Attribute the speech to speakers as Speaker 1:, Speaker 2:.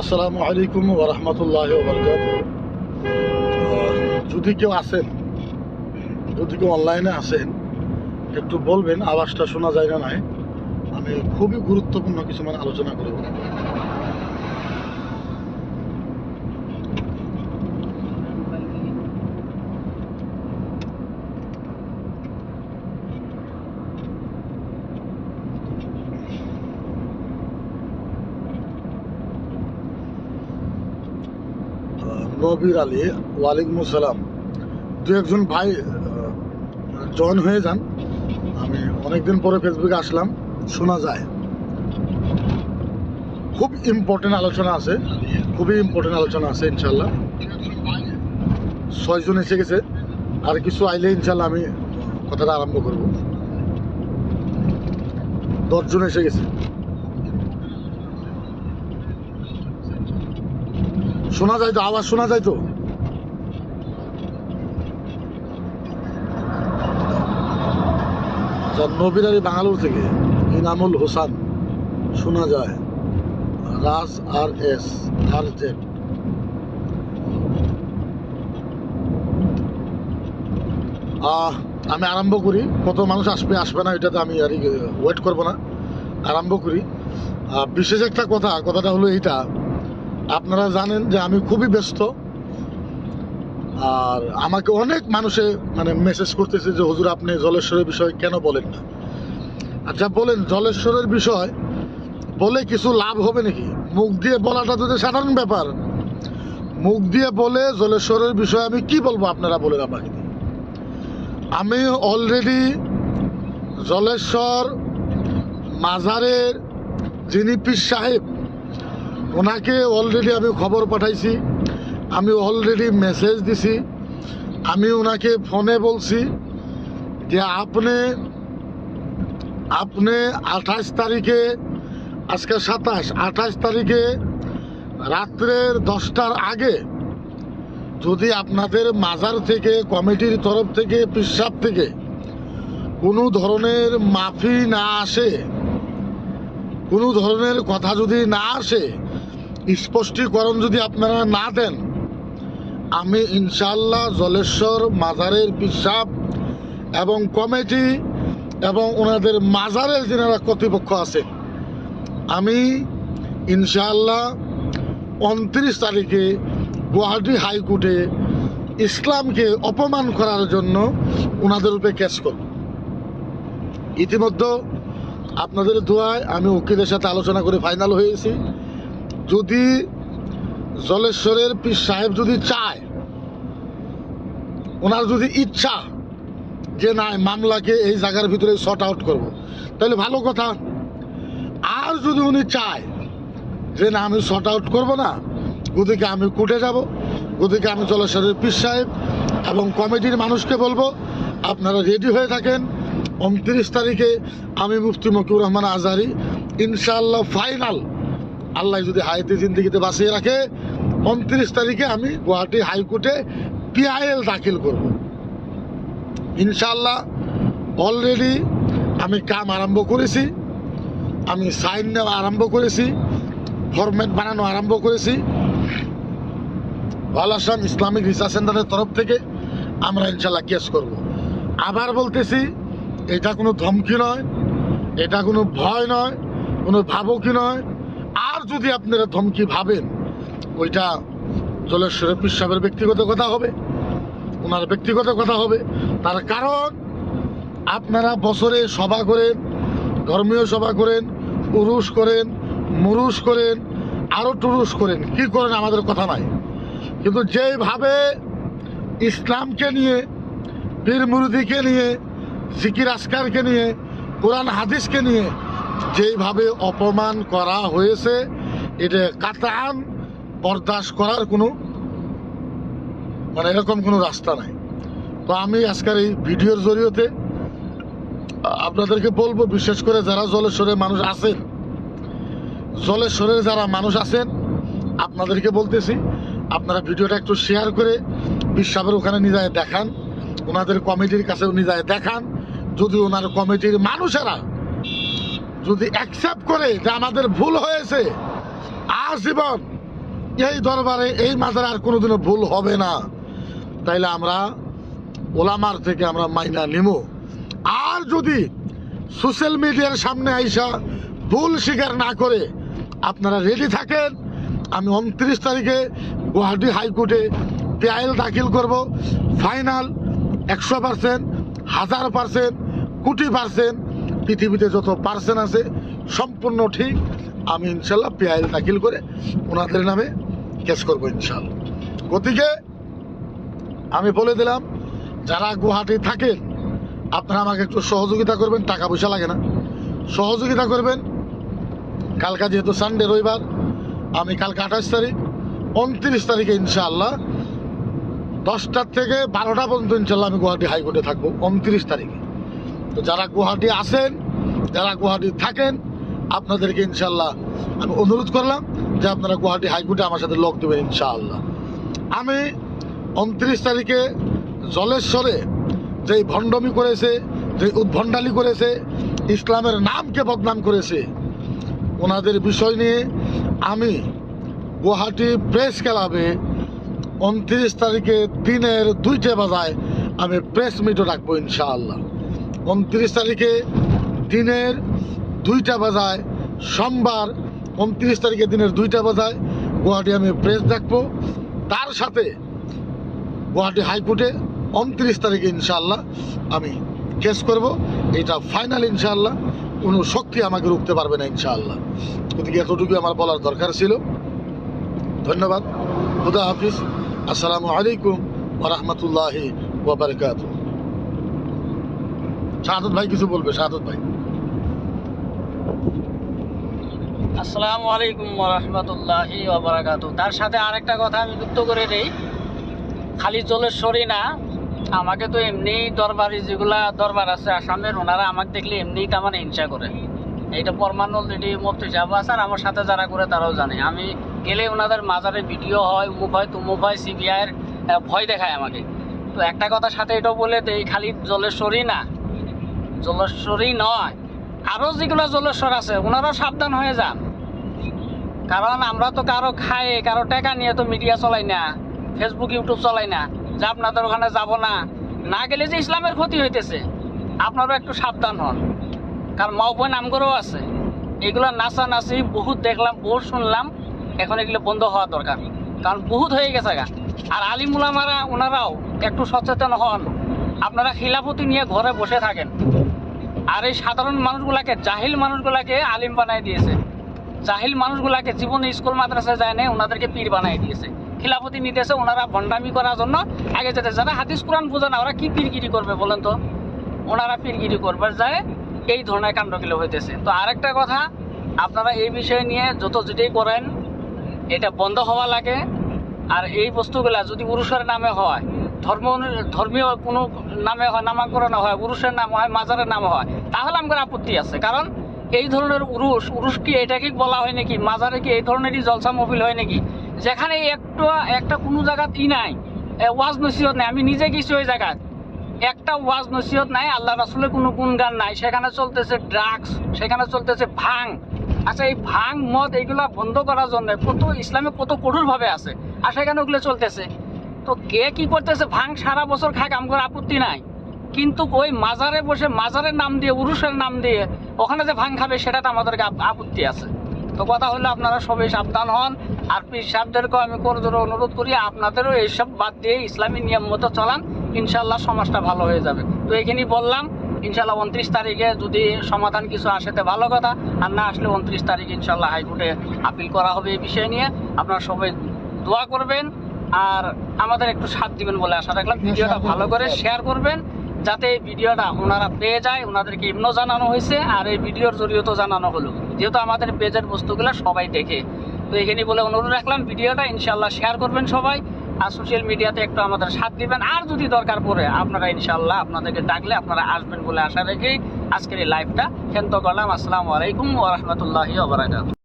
Speaker 1: আসসালামু আলাইকুম ওরহমতুল্লাহ বরকাত যদি কেউ আসেন, যদি কেউ অনলাইনে আসেন, একটু বলবেন, আওয়াজটা শোনা যায় না নাই। আমি খুবই গুরুত্বপূর্ণ কিছু মানে আলোচনা করব। নবির আলী ওয়ালাইকুম আসসালাম। দু একজন ভাই জয়েন হয়ে যান। আমি অনেকদিন পরে ফেসবুকে আসলাম। শোনা যায়। খুব ইম্পর্টেন্ট আলোচনা আছে। খুবই ইম্পর্টেন্ট আলোচনা আছে ইনশাল্লাহ ছয়জন এসে গেছে। আর কিছু আইলে ইনশাল্লাহ আমি কথাটা আরম্ভ করব। দশজন এসে গেছে। শোনা যায় তো, আওয়াজ শোনা যায় তো? নবীর আলী বাঙালুর থেকে ইনামুল হোসান শোনা যায়, রাজ আর এস, আর জেড। আমি আরম্ভ করি। কত মানুষ আসবে আসবে না, এটাতে আমি আর ওয়েট করব না। আরম্ভ করি। বিশেষ একটা কথা, কথাটা হলো এইটা। আপনারা জানেন যে আমি খুবই ব্যস্ত। আর আমাকে অনেক মানুষে মানে মেসেজ করতেছে যে, হুজুর, আপনি জলেশ্বরের বিষয় কেন বলেন না? আচ্ছা বলেন জলেশ্বরের বিষয়, বলে কিছু লাভ হবে নাকি? মুখ দিয়ে বলাটা তো সাধারণ ব্যাপার। মুখ দিয়ে বলে জলেশ্বরের বিষয়ে আমি কি বলব আপনারা বলেন আমাকে। আমি অলরেডি জলেশ্বর মাজারের যিনি পীর সাহেব ওনাকে অলরেডি আমি খবর পাঠাইছি, আমি অলরেডি মেসেজ দিছি, আমি ওনাকে ফোনে বলছি যে আপনি আপনি আঠাশ তারিখে, আজকে সাতাশ, আঠাশ তারিখে রাত্রের দশটার আগে যদি আপনাদের মাজার থেকে, কমিটির তরফ থেকে পিসাব থেকে কোনো ধরনের মাফি না আসে, কোনো ধরনের কথা যদি না আসে স্পষ্টীকরণ যদি আপনারা না দেন, আমি ইনশাল্লাহ জলেশ্বর মাজারের পিসাব এবং কমিটি এবং ওনাদের মাজারের যেনারা কর্তৃপক্ষ আছে, আমি ইনশাআল্লাহ উনত্রিশ তারিখে গুয়াহাটি হাইকোর্টে ইসলামকে অপমান করার জন্য ওনাদের উপরে কেস করব। ইতিমধ্যে আপনাদের দোয়ায় আমি উকিলের সাথে আলোচনা করে ফাইনাল হয়েছি। যদি জলেশ্বরের পীর সাহেব যদি চায়, ওনার যদি ইচ্ছা যে না মামলাকে এই জায়গার ভিতরে শর্ট আউট করব। তাহলে ভালো কথা। আর যদি উনি চায় যে না, আমি শর্ট আউট করব না, ওদিকে আমি কুটে যাব, ওদিকে আমি জলেশ্বরের পীর সাহেব এবং কমিটির মানুষকে বলব, আপনারা রেডি হয়ে থাকেন। উনত্রিশ তারিখে আমি মুফতি মকিউর রহমান আজহারি ইনশাআল্লাহ ফাইনাল আল্লাহ যদি হায়াতে জিন্দিগিতে বাঁচিয়ে রাখে, উনত্রিশ তারিখে আমি গুয়াহাটি হাইকোর্টে পিআইএল দাখিল করব। ইনশাল্লাহ অলরেডি আমি কাম আরম্ভ করেছি, আমি সাইন নেওয়া আরম্ভ করেছি ফরম্যাট বানানো আরম্ভ করেছি। আল আসাম ইসলামিক রিসার্চ সেন্টারের তরফ থেকে আমরা ইনশাল্লাহ কেস করব। আবার বলতেছি, এটা কোনো ধমকি নয়, এটা কোনো ভয় নয়, কোনো ভাবকি নয়। আর যদি আপনারা ধমকি ভাবেন, ওইটা জলেশ্বরের পিসাবের ব্যক্তিগত কথা হবে, ওনার ব্যক্তিগত কথা হবে। তার কারণ, আপনারা বছরে সভা করেন, ধর্মীয় সভা করেন, উরুস করেন, মুরুস করেন আরও টুরুস করেন, কি করেন আমাদের কথা নাই। কিন্তু যেভাবে ইসলামকে নিয়ে, পীর মুরুদিকে নিয়ে সিকির আসকারকে নিয়ে, কোরআন হাদিসকে নিয়ে যেভাবে অপমান করা হয়েছে, এটা কাতান বরদাস্ত করার কোনো মানে এরকম কোনো রাস্তা নাই। তো আমি আজকের এই ভিডিওর জরিয়তে, আপনাদেরকে বলব, বিশেষ করে যারা জলেশ্বরের মানুষ আছেন, জলেশ্বরের যারা মানুষ আছেন, আপনাদেরকে বলতেছি, আপনারা ভিডিওটা একটু শেয়ার করে বিশ্বাবের ওখানে নিয়ে দেখান, ওনাদের কমিটির কাছে নিয়ে যায় দেখান, যদি ওনার কমিটির মানুষেরা যদি অ্যাকসেপ্ট করে যে আমাদের ভুল হয়েছে, আজীবন এই দরবারে, এই মাজারে আর কোনোদিনও ভুল হবে না। তাইলে আমরা ওলামার থেকে আমরা মাইনা নিমো। আর যদি সোশ্যাল মিডিয়ার সামনে আইসা ভুল স্বীকার না করে আপনারা রেডি থাকেন, আমি উনত্রিশ তারিখে গুয়াহাটি হাইকোর্টে পেআইল দাখিল করব। ফাইনাল একশো পার্সেন্ট হাজার পার্সেন্ট কোটি পার্সেন্ট পৃথিবীতে যত পার্সেন্ট আছে, সম্পূর্ণ ঠিক। আমি ইনশাল্লাহ পেআইল দাখিল করে ওনাদের নামে কেস করব ইনশাল্লাহ। গতিকে আমি বলে দিলাম, যারা গুয়াহাটি থাকেন, আপনারা আমাকে একটু সহযোগিতা করবেন টাকা পয়সা লাগে না। সহযোগিতা করবেন, কালকা যেহেতু সানডে রবিবার, আমি কালকে আঠাশ তারিখ, উনত্রিশ তারিখে ইনশাআল্লাহ দশটার থেকে বারোটা পর্যন্ত ইনশাল্লাহ আমি গুয়াহাটি হাইকোর্টে থাকব, উনত্রিশ তারিখে। তো যারা গুয়াহাটি আসেন যারা গুয়াহাটি থাকেন, আপনাদেরকে ইনশাল্লাহ আমি অনুরোধ করলাম যে আপনারা গুয়াহাটি হাইকোর্টে আমার সাথে লোক দেবেন ইনশাআল্লাহ। আমি উনত্রিশ তারিখে জলেশ্বরে যেই ভণ্ডমি করেছে যে উদ্ভণ্ডালি করেছে, ইসলামের নামকে বদনাম করেছে, ওনাদের বিষয় নিয়ে আমি গুয়াহাটি প্রেস ক্লাবে উনত্রিশ তারিখে দিনের দুইটা বাজায় আমি প্রেস মিটও রাখব ইনশাআল্লাহ। উনত্রিশ তারিখে দিনের দুইটা বাজায়, সোমবার উনত্রিশ তারিখে দিনের দুইটা বাজায় গুয়াহাটি আমি প্রেস রাখব তার সাথে গুয়াহাটি হাইকোর্টে উনত্রিশ তারিখে ইনশাল্লাহ আমি কেস করব। এটা ফাইনাল ইনশাল্লাহ কোনো শক্তি আমাকে রুখতে পারবে না ইনশাআল্লাহ। গতিকে এতটুকু আমার বলার দরকার ছিল। ধন্যবাদ। খুদা হাফিজ। আসসালামু আলাইকুম ওরহমতুল্লাহি ওবরকাত ভাই কিছু বলবে ভাই।
Speaker 2: আসসালামু আলাইকুম রহমতুল্লাহি তার সাথে আরেকটা কথা আমি যুক্ত করে দেই। খালি না, আমাকে তো এমনি দরবারি যেগুলা দরবার আছে আসামের ওনারা আমাকে দেখলে এমনিই তো আমার হিংসা করে। এইটা প্রমাণ অলরেডি মুফতি সাহেব আছে, আর আমার সাথে যারা করে তারাও জানে। আমি গেলে ওনাদের মাজারে ভিডিও হয়, মুখ হয়, তুমুক হয়, সিবিআইয়ের ভয় দেখায় আমাকে। তো একটা কথা সাথে এটাও বলে দেই, খালি জলেশ্বরী না। জলেশ্বরী নয়। আরও যেগুলো জলেশ্বর আছে, ওনারাও সাবধান হয়ে যান। কারণ আমরা তো কারও খাই, কারও টাকা নিয়ে তো মিডিয়া চলাই না ফেসবুক ইউটিউব চলাই না। যে আপনাদের ওখানে যাব না না গেলে যে ইসলামের ক্ষতি হইতেছে, আপনারাও একটু সাবধান হন। কারণ মাওপয় নামগরও আছে। এগুলো নাচা নাচি বহুত দেখলাম, বহুত শুনলাম, এখন এগুলো বন্ধ হওয়া দরকার। কারণ বহুত হয়ে গেছে গা। আর আলিমুলামারা ওনারাও একটু সচেতন হন। আপনারা খিলাফতি নিয়ে ঘরে বসে থাকেন। আর এই সাধারণ মানুষগুলাকে, জাহিল মানুষগুলাকে আলিম বানাই দিয়েছে। জাহিল মানুষগুলাকে জীবনে স্কুল মাদ্রাসায় যায় না ওনাদেরকে পীর বানাই দিয়েছে। খিলাফতি নিতেছে, ওনারা ভণ্ডামি করার জন্য আগে যেতে যারা হাদিস, কোরআন বোঝে না, ওরা কি পীরগিরি করবে বলেন তো? ওনারা পীরগিরি করবার যায়, এই ধরনের কাণ্ডগুলো হইতেছে। তো আরেকটা কথা, আপনারা এই বিষয় নিয়ে যত যেটাই করেন, এটা বন্ধ হওয়া লাগে। আর এই বস্তুগুলা যদি পুরুষের নামে হয় ধর্ম ধর্মীয় কোনো নামে হয় নামাকরণ হয় উরুষের নাম হয় মাজারের নাম হয় তাহলে আমার আপত্তি আছে। কারণ এই ধরনের উরুষ উরুষ কি এটাকে বলা হয় নাকি মাজারে কি এই ধরনেরই জলসা মহফিল হয় নাকি? যেখানে একটু একটা কোনো জায়গাতেই নাই এ, ওয়াজ নসিহত নাই। আমি নিজে গেছি ওই জায়গায় একটা ওয়াজ নসিহত নাই আল্লাহ রাসুলের কোনো গুণগান নাই। সেখানে চলতেছে ড্রাগস সেখানে চলতেছে ভাং। আচ্ছা এই ভাং মদ এইগুলা বন্ধ করার জন্য কত ইসলামে কত কঠোরভাবে আছে। আর সেখানে ওগুলো চলতেছে। তো কে কি করতেছে? ভাং সারা বছর খাক আমার আপত্তি নাই। কিন্তু ওই মাজারে বসে, মাজারের নাম দিয়ে, উরুষের নাম দিয়ে ওখানে যে ভাং খাবে সেটাতে আমাদের আপ- আপত্তি আছে। তো কথা হলো, আপনারা সবাই সাবধান হন। আর পীর সাহেবদেরকেও আমি কোনো জোরে অনুরোধ করি, আপনাদেরও এইসব বাদ দিয়ে ইসলামী নিয়ম মতো চলান। ইনশাল্লাহ সমাজটা ভালো হয়ে যাবে। তো এখানেই বললাম ইনশাল্লাহ উনত্রিশ তারিখে যদি সমাধান কিছু আসে, তো ভালো কথা। আর না আসলে উনত্রিশ তারিখ ইনশাল্লাহ হাইকোর্টে আপিল করা হবে এই বিষয় নিয়ে। আপনারা সবাই দোয়া করবেন। আর আমাদের একটু সাথ দিবেন বলে আশা রাখলাম। ভিডিওটা ভালো করে শেয়ার করবেন যাতে এই ভিডিওটা ওনারা পেয়ে যায় ওনাদেরকে এমনও জানানো হয়েছে আর এই ভিডিওর জরিয়েও জানানো হলো। যেহেতু আমাদের পেজের বস্তুগুলো সবাই দেখে। তো এখানে বলে অনুরোধ রাখলাম ভিডিওটা ইনশাল্লাহ শেয়ার করবেন সবাই আর সোশ্যাল মিডিয়াতে একটু আমাদের সাথ দিবেন। আর যদি দরকার পড়ে আপনারা ইনশাল্লাহ আপনাদেরকে ডাকলে আপনারা আসবেন বলে আশা রেখেই আজকের এই লাইভটা ক্ষেন্ত করলাম। আসসালামু আলাইকুম ওরহমতুল্লাহি ওবরাকাত